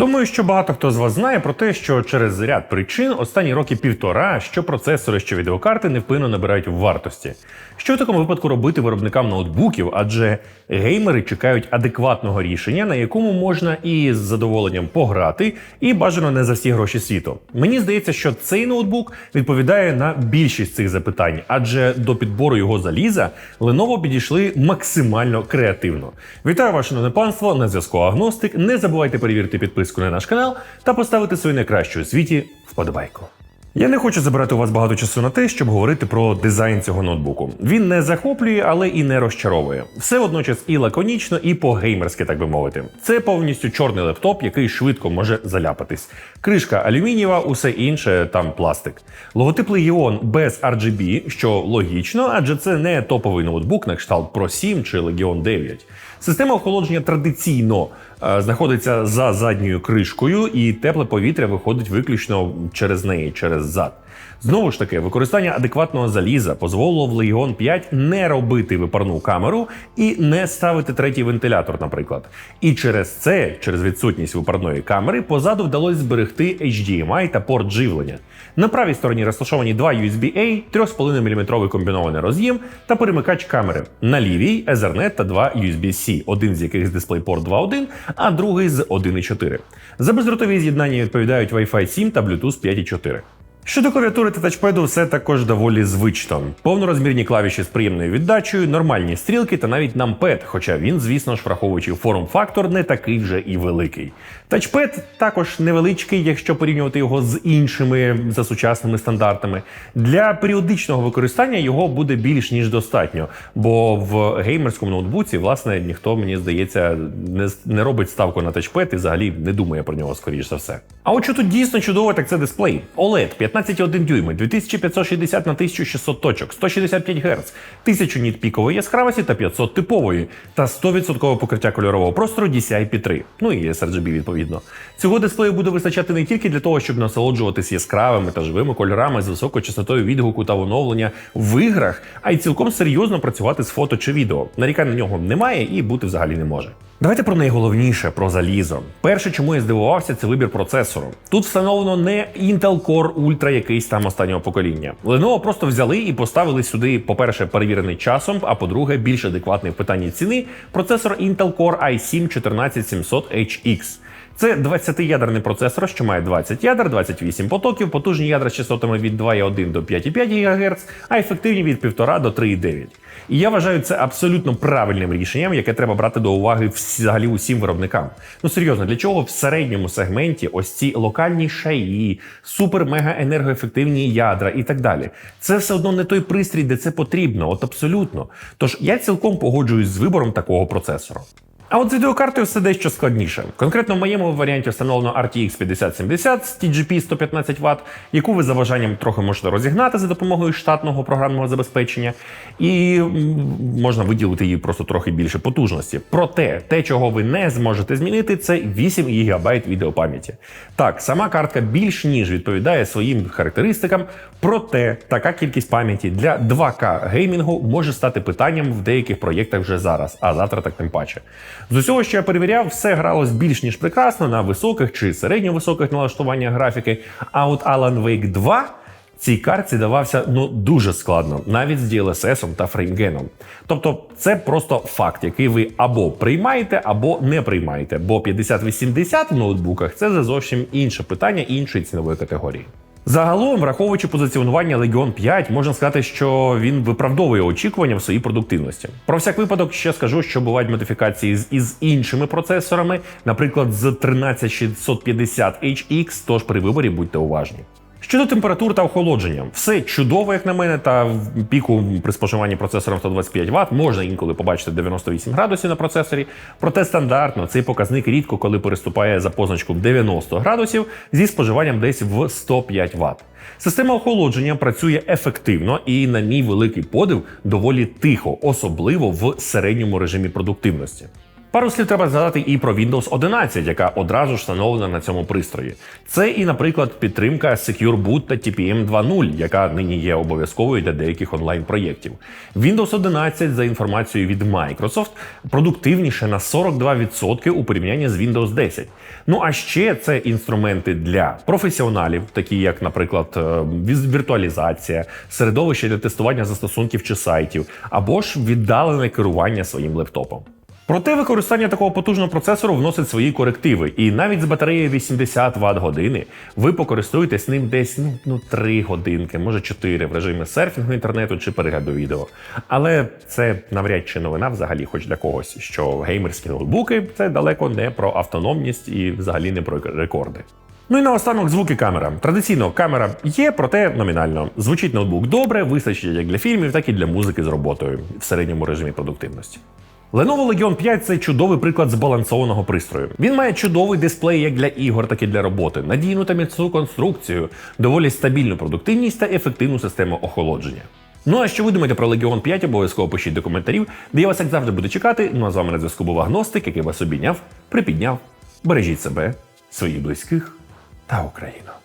Думаю, що багато хто з вас знає про те, що через ряд причин останні роки півтора, що процесори, що відеокарти невпинно набирають в вартості. Що в такому випадку робити виробникам ноутбуків, адже геймери чекають адекватного рішення, на якому можна і з задоволенням пограти, і бажано не за всі гроші світу. Мені здається, що цей ноутбук відповідає на більшість цих запитань, адже до підбору його заліза Lenovo підійшли максимально креативно. Вітаю ваше панство, на зв'язку Агностик. Не забувайте перевірити підписку на наш канал та поставити свою найкращу у світі вподобайку. Я не хочу забирати у вас багато часу на те, щоб говорити про дизайн цього ноутбуку. Він не захоплює, але і не розчаровує. Все водночас і лаконічно, і по-геймерськи, так би мовити. Це повністю чорний лептоп, який швидко може заляпатись. Кришка алюмінієва, усе інше там пластик. Логотип Legion без RGB, що логічно, адже це не топовий ноутбук на кшталт Pro 7 чи Legion 9. Система охолодження традиційно знаходиться за задньою кришкою, і тепле повітря виходить виключно через неї, через зад. Знову ж таки, використання адекватного заліза дозволило в Legion 5 не робити випарну камеру і не ставити третій вентилятор, наприклад. І через це, через відсутність випарної камери, позаду вдалося зберегти HDMI та порт живлення. На правій стороні розташовані два USB-A, 3,5 мм комбінований роз'єм та перемикач камери. На лівій Ethernet та два USB-C, один з яких з DisplayPort 2.1, а другий з 1.4. За бездротові з'єднання відповідають Wi-Fi 7 та Bluetooth 5.4. Щодо клавіатури та тачпеду, все також доволі звично. Повнорозмірні клавіші з приємною віддачею, нормальні стрілки та навіть нампед, хоча він, звісно ж, враховуючи форм-фактор, не такий вже і великий. Тачпед також невеличкий, якщо порівнювати його з іншими за сучасними стандартами. Для періодичного використання його буде більш ніж достатньо, бо в геймерському ноутбуці, власне, ніхто, мені здається, не, не робить ставку на тачпед і взагалі не думає про нього, скоріш за все. А от що тут дійсно чудово, так це дисплей. OLED 15,1 дюйми, 2560 на 1600 точок, 165 Гц, 1000 ніт пікової яскравості та 500 типової, та 100% покриття кольорового простору DCI-P3, ну і sRGB відповідно. Цього дисплею буде вистачати не тільки для того, щоб насолоджуватись яскравими та живими кольорами з високою частотою відгуку та оновлення в іграх, а й цілком серйозно працювати з фото чи відео. Нарікань на нього немає і бути взагалі не може. Давайте про найголовніше про залізо. Перше, чому я здивувався, це вибір процесору. Тут встановлено не Intel Core Ultra якийсь там останнього покоління. Lenovo просто взяли і поставили сюди, по-перше, перевірений часом, а по-друге, більш адекватний в питанні ціни процесор Intel Core i7 14700HX. Це 20-ядерний процесор, що має 20 ядер, 28 потоків, потужні ядра з частотами від 2,1 до 5,5 ГГц, а ефективні від 1,5 до 3,9. І я вважаю це абсолютно правильним рішенням, яке треба брати до уваги взагалі усім виробникам. Ну серйозно, для чого в середньому сегменті ось ці локальні шаї, супер-мега енергоефективні ядра і так далі. Це все одно не той пристрій, де це потрібно, от абсолютно. Тож я цілком погоджуюсь з вибором такого процесору. А от з відеокартою все дещо складніше. Конкретно в моєму варіанті встановлено RTX 5070 з TGP 115 Вт, яку ви за бажанням трохи можете розігнати за допомогою штатного програмного забезпечення, і можна виділити їй просто трохи більше потужності. Проте, те, чого ви не зможете змінити, це 8 ГБ відеопам'яті. Так, сама картка більш ніж відповідає своїм характеристикам, проте така кількість пам'яті для 2К геймінгу може стати питанням в деяких проєктах вже зараз, а завтра так тим паче. З усього, що я перевіряв, все гралось більш ніж прекрасно на високих чи середньовисоких налаштуваннях графіки. А от Alan Wake 2 цій картці давався ну дуже складно, навіть з DLSS та фреймгеном. Тобто, це просто факт, який ви або приймаєте, або не приймаєте. Бо 5080 в ноутбуках це вже зовсім інше питання іншої цінової категорії. Загалом, враховуючи позиціонування Legion 5, можна сказати, що він виправдовує очікування в своїй продуктивності. Про всяк випадок ще скажу, що бувають модифікації з із іншими процесорами, наприклад, з 13650HX, тож при виборі будьте уважні. Щодо температур та охолодження, все чудово, як на мене, та в піку при споживанні процесором 125 Вт можна інколи побачити 98 градусів на процесорі. Проте стандартно цей показник рідко коли переступає за позначку 90 градусів зі споживанням десь в 105 Вт. Система охолодження працює ефективно і, на мій великий подив, доволі тихо, особливо в середньому режимі продуктивності. Пару слів треба згадати і про Windows 11, яка одразу ж встановлена на цьому пристрої. Це і, наприклад, підтримка Secure Boot та TPM 2.0, яка нині є обов'язковою для деяких онлайн-проєктів. Windows 11, за інформацією від Microsoft, продуктивніше на 42% у порівнянні з Windows 10. Ну а ще це інструменти для професіоналів, такі як, наприклад, е, віртуалізація, середовище для тестування застосунків чи сайтів, або ж віддалене керування своїм лептопом. Проте використання такого потужного процесору вносить свої корективи, і навіть з батареєю 80 Вт години ви покористуєтесь ним десь ну, ну 3 годинки, може 4 в режимі серфінгу інтернету чи перегляду відео. Але це навряд чи новина взагалі, хоч для когось, що геймерські ноутбуки це далеко не про автономність і взагалі не про рекорди. Ну і наостанок звуки камера. Традиційно камера є, проте номінально. Звучить ноутбук добре, вистачить як для фільмів, так і для музики з роботою в середньому режимі продуктивності. Lenovo Legion 5 це чудовий приклад збалансованого пристрою. Він має чудовий дисплей як для ігор, так і для роботи, надійну та міцну конструкцію, доволі стабільну продуктивність та ефективну систему охолодження. Ну а що ви думаєте про Legion 5, обов'язково пишіть до коментарів, де я вас як завжди буду чекати. Ну а з вами на зв'язку був агностик, який вас обійняв, припідняв. Бережіть себе, своїх близьких та Україну.